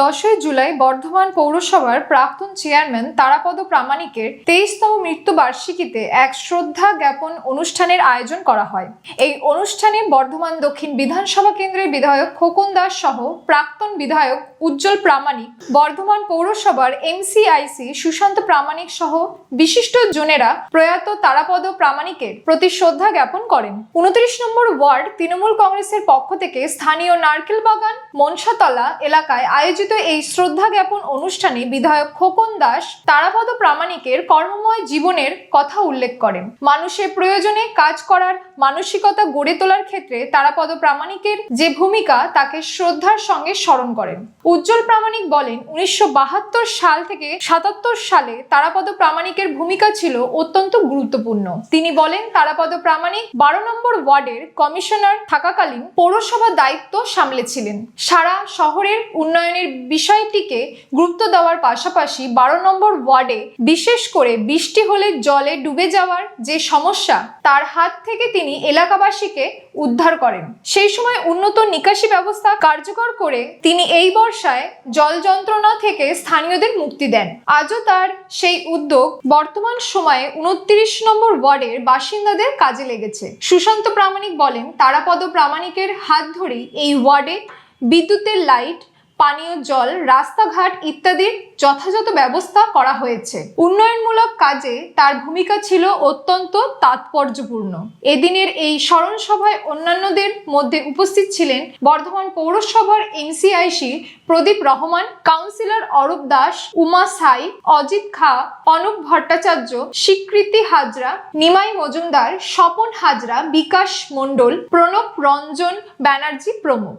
দশই জুলাই বর্ধমান পৌরসভার প্রাক্তন চেয়ারম্যান তারাপদ প্রামাণিকের তেইশতম মৃত্যুবার্ষিকীতে এক শ্রদ্ধা জ্ঞাপন অনুষ্ঠানের আয়োজন করা হয়। এই অনুষ্ঠানে বর্ধমান দক্ষিণ বিধানসভা কেন্দ্রের বিধায়ক খোকন দাস সহ প্রাক্তন বিধায়ক উজ্জ্বল প্রামাণিক, বর্ধমান পৌরসভার এমসিআইসি সুশান্ত প্রামাণিক সহ বিশিষ্ট জনেরা প্রয়াত তারাপদ প্রামাণিকের প্রতি শ্রদ্ধা জ্ঞাপন করেন। উনত্রিশ নম্বর ওয়ার্ড তৃণমূল কংগ্রেসের পক্ষ থেকে স্থানীয় নারকেল বাগান, মনসাতলা এলাকায় আয়োজিত এই শ্রদ্ধা জ্ঞাপন অনুষ্ঠানে বিধায়ক খোকন দাস তারাপদ প্রামাণিকের কর্মময় জীবনের কথা উল্লেখ করেন। মানুষের প্রয়োজনে কাজ করার মানসিকতা গড়ে তোলার ক্ষেত্রে তারাপদ প্রামাণিকের যে ভূমিকা তাকে শ্রদ্ধার সঙ্গে স্মরণ করেন। উজ্জ্বল প্রামাণিক বলেন, উনিশশো বাহাত্তর সাল থেকে সাতাত্তর সালে তারাপদ প্রামাণিকের ভূমিকা ছিল অত্যন্ত গুরুত্বপূর্ণ। তিনি বলেন, তারাপদ প্রামাণিক বারো নম্বর ওয়ার্ডের কমিশনার থাকাকালীন পৌরসভা দায়িত্ব সামলেছিলেন সারা শহরের উন্নয়নের বিষয়টিকে গুরুত্ব দেওয়ার পাশাপাশি বারো নম্বর ওয়ার্ডে বিশেষ করে বৃষ্টি হলে জলে ডুবে যাওয়ার যে সমস্যা, তার হাত থেকে তিনি এলাকাবাসীকে উদ্ধার করেন। সেই সময় উন্নত নিকাশি ব্যবস্থা কার্যকর করে তিনি এই বর্ষায় জল যন্ত্রণা থেকে স্থানীয়দের মুক্তি দেন। আজও তার সেই উদ্যোগ বর্তমান সময়ে উনত্রিশ নম্বর ওয়ার্ডের বাসিন্দাদের কাজে লেগেছে। সুশান্ত প্রামাণিক বলেন, তারাপদ প্রামাণিকের হাত ধরেই এই ওয়ার্ডে বিদ্যুতের লাইট পানীয় জল, রাস্তাঘাট ইত্যাদির যথাযথ ব্যবস্থা করা হয়েছে। উন্নয়নমূলক কাজে তার ভূমিকা ছিল অত্যন্ত তাৎপর্যপূর্ণ। এদিনের এই স্মরণ সভায় অন্যান্যদের মধ্যে উপস্থিত ছিলেন বর্ধমান পৌরসভার এমসিআইসি প্রদীপ রহমান, কাউন্সিলর অরূপ দাস, উমা সাই, অজিত খা, অনুপ ভট্টাচার্য, স্বীকৃতি হাজরা, নিমাই মজুমদার, স্বপন হাজরা, বিকাশ মণ্ডল, প্রণব রঞ্জন ব্যানার্জি প্রমুখ।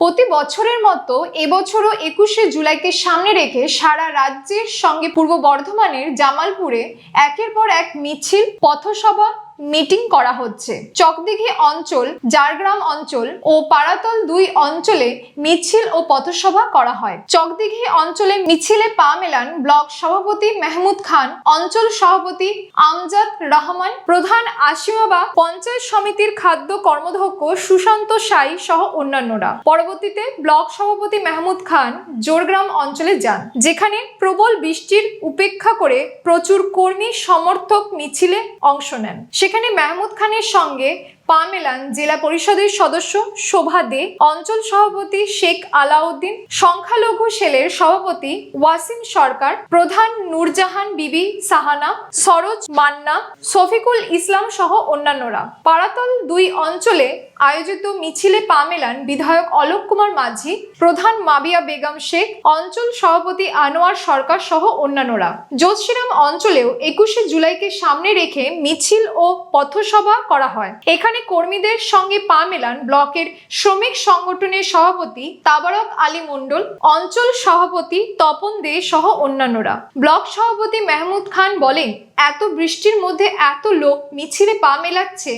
প্রতি বছরের মতো এবছরও একুশে জুলাইকে সামনে রেখে সারা রাজ্যের সঙ্গে পূর্ব বর্ধমানের জামালপুরে একের পর এক মিছিল, পথসভা মিটিং করা হচ্ছে। চকদিঘি অঞ্চল জারগ্রাম অঞ্চল ও পাড়াতল দুই অঞ্চলে মিছিল ও পথসভা করা হয়। চকদিঘি অঞ্চলে মিছিলে পা মেলান ব্লক সভাপতি মেহমুদ খান, অঞ্চল সভাপতি আমজাদ রহমান, প্রধান আসিমাবা পঞ্চায়েত সমিতির খাদ্য কর্মধ্যক্ষ সুশান্ত সাই সহ অন্যান্যরা। পরবর্তীতে ব্লক সভাপতি মেহমুদ খান জোরগ্রাম অঞ্চলে যান, যেখানে প্রবল বৃষ্টির উপেক্ষা করে প্রচুর কর্মী সমর্থক মিছিলে অংশ নেন। সেখানে মেহমুদ খানের সঙ্গে পা মেলান জেলা পরিষদের সদস্য শোভা দে, অঞ্চল সভাপতি শেখ আলাউদ্দিন, সংখ্যালঘু সেলের সভাপতি ওয়াসিম সরকার, প্রধান নূরজাহান বিবি সাহানা, সরোজ মান্না, শফিকুল ইসলাম সহ অন্যান্যরা। পাড়াতল দুই অঞ্চলে আয়োজিত মিছিলে পা মেলান বিধায়ক অলোক কুমার মাঝি, প্রধান মাবিয়া বেগম শেখ, অঞ্চল সভাপতি আনোয়ার সরকার সহ অন্যান্যরা। যোশীরাম অঞ্চলেও একুশে জুলাইকে সামনে রেখে মিছিল ও পথসভা করা হয়। এখানে কর্মীদের সঙ্গে পা মেলান ব্লকের শ্রমিক সংগঠনের সভাপতি তাবারক আলী মণ্ডল, অঞ্চল সভাপতি তপন দে সহ অন্যান্যরা। ব্লক সভাপতি মেহমুদ খান বলেন, এত বৃষ্টির মধ্যে এত লোক মিছিলে পা মেলাচ্ছে,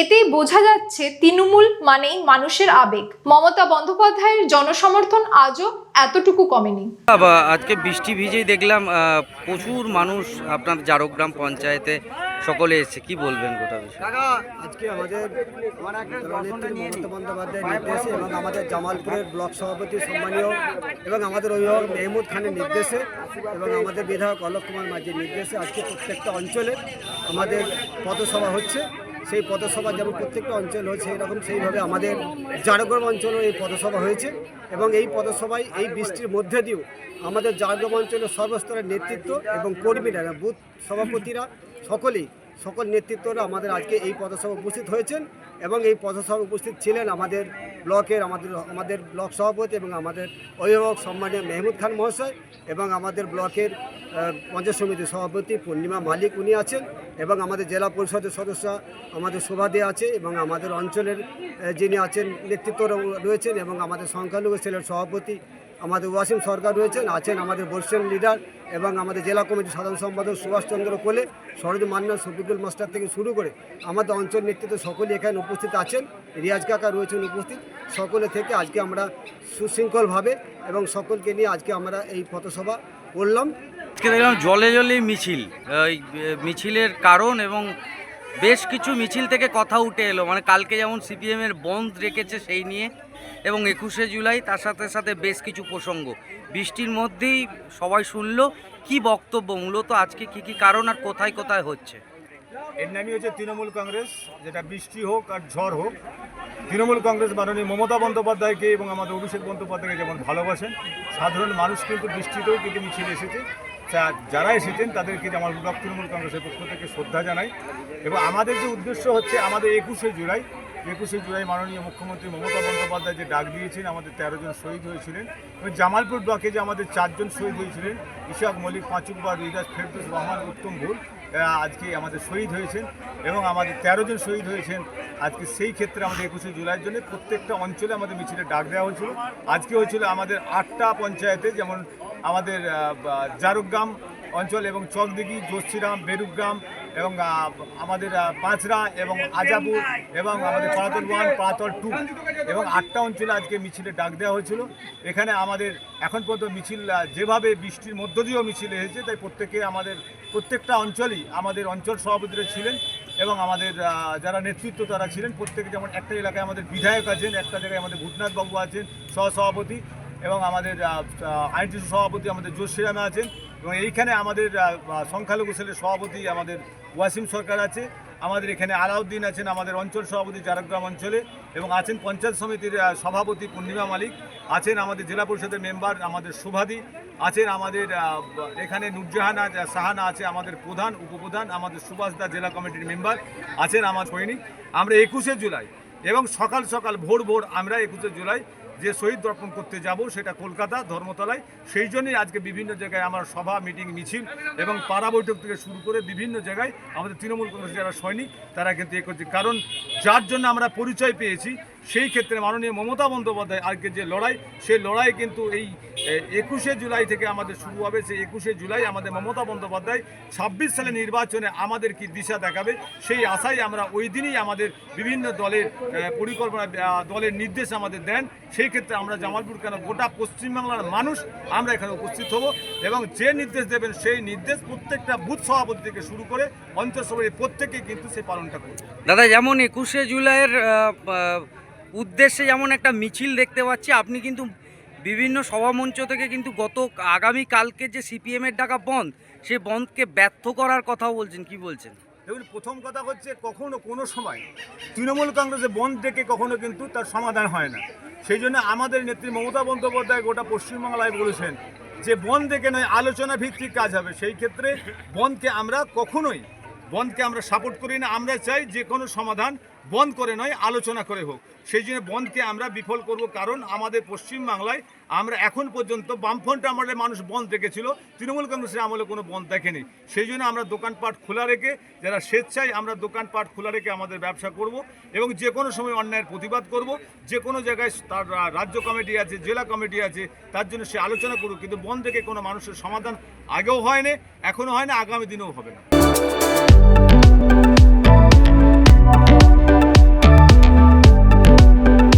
এতেই বোঝা যাচ্ছে তৃণমূল মানেই মানুষের আবেগ। মমতা বন্দ্যোপাধ্যায়ের জনসমর্থন আজও এতটুকু কমেনি। আজকে বৃষ্টি ভিজেই দেখলাম প্রচুর মানুষ আপনার জারগ্রাম পঞ্চায়েতে সকলে এসেছে, কি বলবেন গোটা বিষয়? আজকে আমাদের মমতা নির্দেশে এবং আমাদের জামালপুরের ব্লক সভাপতি সম্মানীয় এবং আমাদের অভিভাবক মেহমুদ খানের নির্দেশে এবং আমাদের বিধায়ক অলোক কুমার মাঝির নির্দেশে আজকে প্রত্যেকটা অঞ্চলে আমাদের পথসভা হচ্ছে। সেই পথসভা যেমন প্রত্যেকটা অঞ্চল হচ্ছে এরকম সেইভাবে আমাদের জারগ্রাম অঞ্চলেও এই পথসভা হয়েছে এবং এই পথসভায় এই বৃষ্টির মধ্যে দিয়েও আমাদের জারগ্রাম অঞ্চলের সর্বস্তরের নেতৃত্ব এবং কর্মীরা, বুথ সভাপতিরা সকলেই সকল নেতৃত্বরা আমাদের আজকে এই পদসভা উপস্থিত হয়েছেন। এবং এই পথসভা উপস্থিত ছিলেন আমাদের ব্লকের, আমাদের আমাদের ব্লক সভাপতি এবং আমাদের অভিভাবক সম্মানীয় মেহমুদ খান মহাশয় এবং আমাদের ব্লকের পঞ্চায়েত সমিতির সভাপতি পূর্ণিমা মালিক উনি আছেন এবং আমাদের জেলা পরিষদের সদস্য আমাদের শোভাদে আছে এবং আমাদের অঞ্চলের যিনি আছেন, নেতৃত্ব রয়েছেন এবং আমাদের সংখ্যালঘু সেলের সভাপতি আমাদের ওয়াসিম সরকার রয়েছেন, আছেন আমাদের বর্ষিয়ান লিডার এবং আমাদের জেলা কমিটির সাধারণ সম্পাদক সুভাষচন্দ্র কোলে, সরোজ মান্না, শফিকুল মাস্টার থেকে শুরু করে আমাদের অঞ্চল নেতৃত্ব সকলে এখানে উপস্থিত আছেন। রিয়াজ কাকা রয়েছেন উপস্থিত। সকলে থেকে আজকে আমরা সুশৃঙ্খলভাবে এবং সকলকে নিয়ে আজকে আমরা এই পথসভা করলাম। আজকে দেখলাম জলে জলে মিছিল। এই মিছিলের কারণ এবং বেশ কিছু মিছিল থেকে কথা উঠে এলো। মানে কালকে যেমন সিপিএম এর বন্ধ রেখেছে সেই নিয়ে এবং একুশে জুলাই তার সাথে সাথে বেশ কিছু প্রসঙ্গ। বৃষ্টির মধ্যেই সবাই শুনলো। কি বক্তব্য? মূলত আজকে কি কি কারণ আর কোথায় কোথায় হচ্ছে? এর নামই হচ্ছে তৃণমূল কংগ্রেস, যেটা বৃষ্টি হোক আর ঝড় হোক। তৃণমূল কংগ্রেস মাননীয় মমতা বন্দ্যোপাধ্যায়কে এবং আমাদের অভিষেক বন্দ্যোপাধ্যায়কে যেমন ভালোবাসেন, সাধারণ মানুষ কিন্তু বৃষ্টিতেও কিন্তু মিছিল এসেছে। যারা এসেছেন, তাদেরকে যেমন ব্লক তৃণমূল কংগ্রেসের পক্ষ থেকে শ্রদ্ধা জানাই। এবং আমাদের যে উদ্দেশ্য হচ্ছে, আমাদের একুশে জুলাই একুশে জুলাই মাননীয় মুখ্যমন্ত্রী মমতা বন্দ্যোপাধ্যায় যে ডাক দিয়েছেন, আমাদের তেরো জন শহীদ হয়েছিলেন। এবং জামালপুর ব্লকে যে আমাদের চারজন শহীদ হয়েছিলেন, ইশাক মল্লিক, পাঁচুকবার রিদাস ফেরদুস রহমান, উত্তম ভুল আজকে আমাদের শহীদ হয়েছেন এবং আমাদের তেরো জন শহীদ হয়েছেন। আজকে সেই ক্ষেত্রে আমাদের একুশে জুলাইয়ের জন্য প্রত্যেকটা অঞ্চলে আমাদের মিছিলে ডাক দেওয়া হয়েছিল। আজকে হয়েছিল আমাদের আটটা পঞ্চায়েতে যেমন আমাদের জারুগ্রাম অঞ্চল এবং চকদিঘি জোশিরাম বেরুগ্রাম এবং আমাদের পাঁচরা এবং আজাপুর এবং আমাদের পাড়াতল ওয়ান পাড়াতল টু এবং আটটা অঞ্চলে আজকে মিছিলে ডাক দেওয়া হয়েছিল। এখানে আমাদের এখন পর্যন্ত মিছিল যেভাবে বৃষ্টির মধ্য দিয়েও মিছিল এসেছে, তাই প্রত্যেকে আমাদের, প্রত্যেকটা অঞ্চলই আমাদের অঞ্চল সভাপতিরা ছিলেন এবং আমাদের যারা নেতৃত্ব তারা ছিলেন। প্রত্যেকে যেমন একটা এলাকায় আমাদের বিধায়ক আছেন, একটা জায়গায় আমাদের ভূতনাথ বাবু আছেন, সহসভাপতি। এবং আমাদের আইনটিসি সভাপতি আমাদের জোশিরামে আছেন এবং এইখানে আমাদের সংখ্যালঘু সেলের সভাপতি আমাদের ওয়াসিম সরকার আছে, আমাদের এখানে আলাউদ্দিন আছেন আমাদের অঞ্চল সভাপতি চারগ্রাম অঞ্চলে এবং আছেন পঞ্চায়েত সমিতির সভাপতি পূর্ণিমা মালিক, আছেন আমাদের জেলা পরিষদের মেম্বার আমাদের শুভাদি আছেন আমাদের এখানে নুরজাহানা সাহানা আছে আমাদের প্রধান, উপপ্রধান, আমাদের সুভাষ দা জেলা কমিটির মেম্বার, আছেন আমার সৈনিক। আমরা একুশে জুলাই এবং সকাল সকাল ভোর ভোর আমরা একুশে জুলাই যে শহীদ দর্পণ করতে যাব সেটা কলকাতা ধর্মতলায়। সেই জন্যই আজকে বিভিন্ন জায়গায় আমার সভা, মিটিং, মিছিল এবং পাড়া বৈঠক থেকে শুরু করে বিভিন্ন জায়গায় আমাদের তৃণমূল কংগ্রেসের যারা সৈনিক, তারা কিন্তু এ করছে। কারণ যার জন্য আমরা পরিচয় পেয়েছি, সেই ক্ষেত্রে মাননীয় মমতা বন্দ্যোপাধ্যায় আজকে যে লড়াই, সেই লড়াই কিন্তু এই একুশে জুলাই থেকে আমাদের শুরু হবে। সেই একুশে জুলাই আমাদের মমতা বন্দ্যোপাধ্যায় ছাব্বিশ সালে নির্বাচনে আমাদের কি দিশা দেখাবে, সেই আশাই আমরা ওই দিনই আমাদের বিভিন্ন দলের পরিকল্পনা দলের নির্দেশ আমাদের দেন। সেই ক্ষেত্রে আমরা জামালপুর কেন গোটা পশ্চিমবাংলার মানুষ আমরা এখানে উপস্থিত হব এবং যে নির্দেশ দেবেন সেই নির্দেশ প্রত্যেকটা বুথ সভাপতি থেকে শুরু করে অঞ্চল সভাপতি প্রত্যেকেই কিন্তু সে পালনটা করবে। দাদা, যেমন একুশে জুলাইয়ের উদ্দেশ্যে যেমন একটা মিছিল দেখতে পাচ্ছি, আপনি কিন্তু বিভিন্ন সভামঞ্চ থেকে কিন্তু গত আগামী কালকে যে সিপিএমের ডাকা বন্ধ, সে বন্ধকে ব্যর্থ করার কথাও বলছেন, কি বলছেন? দেখুন, প্রথম কথা হচ্ছে কখনো কোনো সময় তৃণমূল কংগ্রেসে বন্ধ ডেকে কখনো কিন্তু তার সমাধান হয় না। সেই জন্য আমাদের নেত্রী মমতা বন্দ্যোপাধ্যায় গোটা পশ্চিমবাংলায় বলেছেন যে বন্ধ ডেকে নয় আলোচনা ভিত্তিক কাজ হবে। সেই ক্ষেত্রে বন্ধকে আমরা কখনোই, বন্ধকে আমরা সাপোর্ট করি না। আমরা চাই যে কোনো সমাধান বন্ধ করে নয়, আলোচনা করে হোক। সেই জন্য বন্ধকে আমরা বিফল করব কারণ আমাদের পশ্চিমবাংলায় আমরা এখন পর্যন্ত বামফ্রন্ট আমলে মানুষ বন্ধ রেখেছিল, তৃণমূল কংগ্রেসের আমলে কোনো বন্ধ দেখেনি। সেই জন্য আমরা দোকানপাট খোলা রেখে, যারা স্বেচ্ছায় আমরা দোকানপাট খোলা রেখে আমাদের ব্যবসা করব এবং যে কোনো সময় অন্যায়ের প্রতিবাদ করব, যে কোনো জায়গায় তার রাজ্য কমিটি আছে, জেলা কমিটি আছে, তার জন্য সে আলোচনা করুক। কিন্তু বন্ধ থেকে কোনো মানুষের সমাধান আগেও হয় না এখনও হয় না আগামী দিনেও হবে না।